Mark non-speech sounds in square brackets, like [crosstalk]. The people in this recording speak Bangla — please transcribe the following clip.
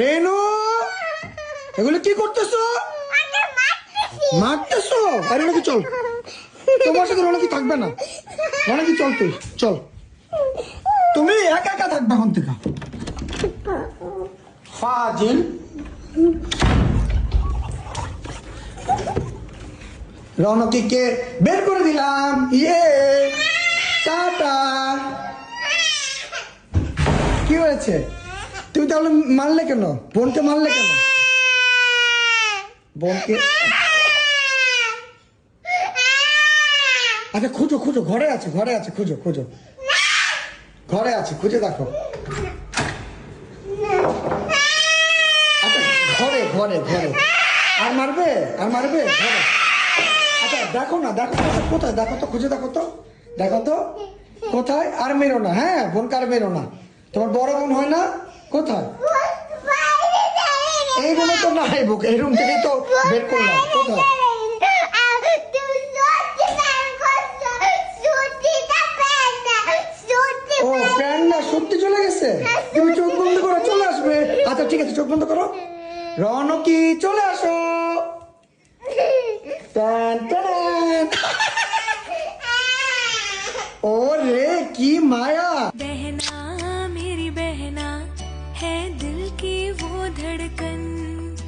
রেনু এগুলো কি করতেছো? মারতেছো। আরে নাকি চল। তোমার সাথে রোনাকি থাকবে না। রোনাকি চল তুই চল। তুমি একা একা থাকবে এখন থেকে। ফাজিল। রৌনকিকে বের করে দিলাম। ইয়ে। টাটা। কি হয়েছে? তাহলে মারলে কেন? বোনকে মারলে কেন? বোনকে আচ্ছা খুঁজো খুঁজো, ঘরে আছে ঘরে আছে, খুঁজো খুঁজো। ঘরে আছে, খুঁজে দেখো। আচ্ছা ঘরে ঘরে ঘরে। আর মারবে? আর মারবে? ঘরে। আচ্ছা দেখো না, দেখো কোথায়? দেখো তো, খুঁজে দেখো তো। দেখো তো। কোথায়? আর মেরো না হ্যাঁ? বোনকে আর মেরো না। তোমার বড় বোন হয় না? কোথায়? এই রুমে তো না এই বুক এই রুম থেকেই তো বের করলাম কোথায়? ও প্যান না সত্যি চলে গেছে? তুমি চোখ বন্ধ করো চলে আসবে। আচ্ছা ঠিক আছে চোখ বন্ধ করো। রনকি চলে আসো। ট্যান ট্যান [laughs] ও রে কি মায়া। की वो धड़कन।